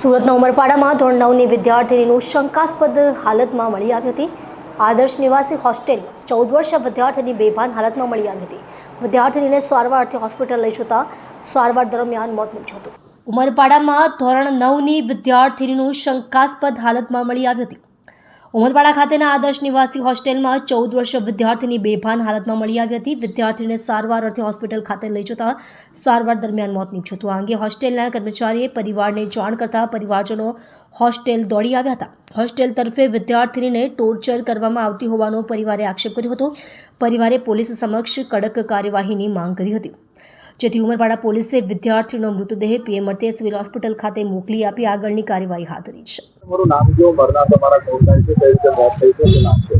સુરતના ઉમરપાડામાં ધોરણ નવની વિદ્યાર્થીનીનું શંકાસ્પદ હાલતમાં મળી આવી હતી. આદર્શ નિવાસી હોસ્ટેલ ચૌદ વર્ષીય વિદ્યાર્થીની બેભાન હાલતમાં મળી આવી હતી. વિદ્યાર્થીનીને સારવાર હોસ્પિટલ લઈ જતા સારવાર દરમિયાન મોત નીપજ્યું હતું. ઉમરપાડામાં ધોરણ નવની વિદ્યાર્થીનીનું શંકાસ્પદ હાલતમાં મળી આવી હતી. ઉમરપાડા ખાતેના આદર્શ નિવાસી હોસ્ટેલમાં ચૌદ વર્ષીય વિદ્યાર્થીની બેભાન હાલતમાં મળી આવી હતી. વિદ્યાર્થીને સારવાર અર્થે હોસ્પિટલ ખાતે લઈ જતા સારવાર દરમિયાન મોત નીપજ્યું હતું. આ અંગે હોસ્ટેલના કર્મચારીએ પરિવારને જાણ કરતા પરિવારજનો હોસ્ટેલ દોડી આવ્યા હતા. હોસ્ટેલ તરફે વિદ્યાર્થીનીને ટોર્ચર કરવામાં આવતી હોવાનો પરિવારે આક્ષેપ કર્યો હતો. પરિવારે પોલીસ સમક્ષ કડક કાર્યવાહીની માંગ કરી હતી. જેથી ઉમરપાડા પોલીસે વિદ્યાર્થીનો મૃતદેહ પીએમ સિવિલ હોસ્પિટલ ખાતે મોકલી આપી આગળની કાર્યવાહી હાથ ધરી છે. તમારું નામ જો મરના તમારા કોણ થાય છે કઈ રીતે મોત થઈ છે નામ છે?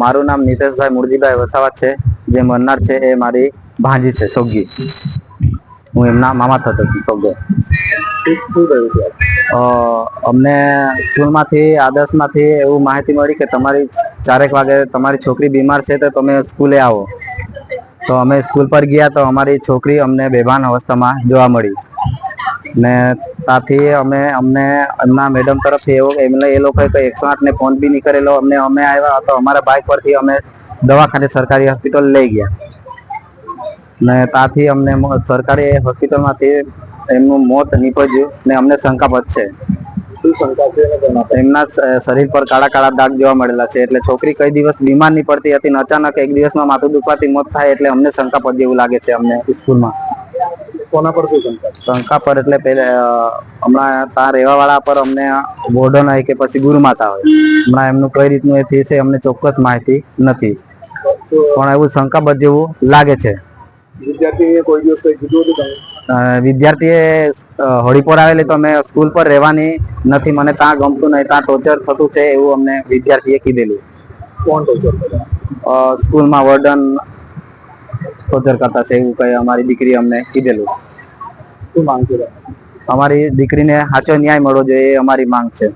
મારું નામ નીતેશભાઈ મુરજીભાઈ વસાવા છે જે મરનાર છે એ મારી ભાંજી છે સોગી. હું એમના મામા થતો સોગો. અમને સ્કૂલમાંથી આદર્શમાંથી એવું માહિતી મળી કે તમારી ચારેક વાગે તમારી છોકરી બીમાર છે તો તમે સ્કૂલે આવો. તો અમે સ્કૂલ પર ગયા તો અમારી છોકરી અમને બેભાન અવસ્થામાં જોવા મળી. ને ત્યાંથી અમે અમને એમના મેડમ તરફથી એવો એમને એ લોકોએ કંઈ એકસો આઠને ફોન બી નહીં કરેલો. અમને અમે આવ્યા તો અમારા બાઇક પરથી અમે દવાખાને સરકારી હોસ્પિટલ લઈ ગયા. ને ત્યાંથી અમને સરકારી હોસ્પિટલમાંથી એમનું મોત નીપજ્યું ને અમને શંકા પર? એમના શરીર પર કાળા કાળા દાગ જોવા મળેલા છે. એટલે છોકરી કઈ દિવસ બીમાર નહીં પડતી હતી અચાનક એક દિવસમાં માથું દુખવાથી મોત થાય એટલે અમને શંકાપદ જેવું લાગે છે અમને સ્કૂલમાં. કોના પર શું શંકા શંકા પર એટલે પેલા હમણાં ત્યાં રહેવા વાળા પર અમને વોર્ડન હોય કે પછી ગુરુમાતા હોય. હમણાં એમનું કઈ રીતનું એ થશે છે અમને ચોક્કસ માહિતી નથી. પણ એવું શંકાબદ્ધ જેવું લાગે છે. વિદ્યાર્થીએ કોઈ દિવસ કઈ કીધું હતું વિદ્યાર્થીએ અ, હોળી પર આવેલી તો અમે સ્કૂલ પર રહેવાની નથી મને ત્યાં ગમતું નહીં ત્યાં ટોર્ચર થતું છે એવું અમને વિદ્યાર્થીએ કીધેલું. કોણ ટોર્ચર સ્કૂલમાં વર્ડન ટોર્ચર કરતા છે એવું કઈ અમારી દીકરી અમને કીધેલું શું માંગ છે? અમારી દીકરીને સાચો ન્યાય મળવો જોઈએ એ અમારી માંગ છે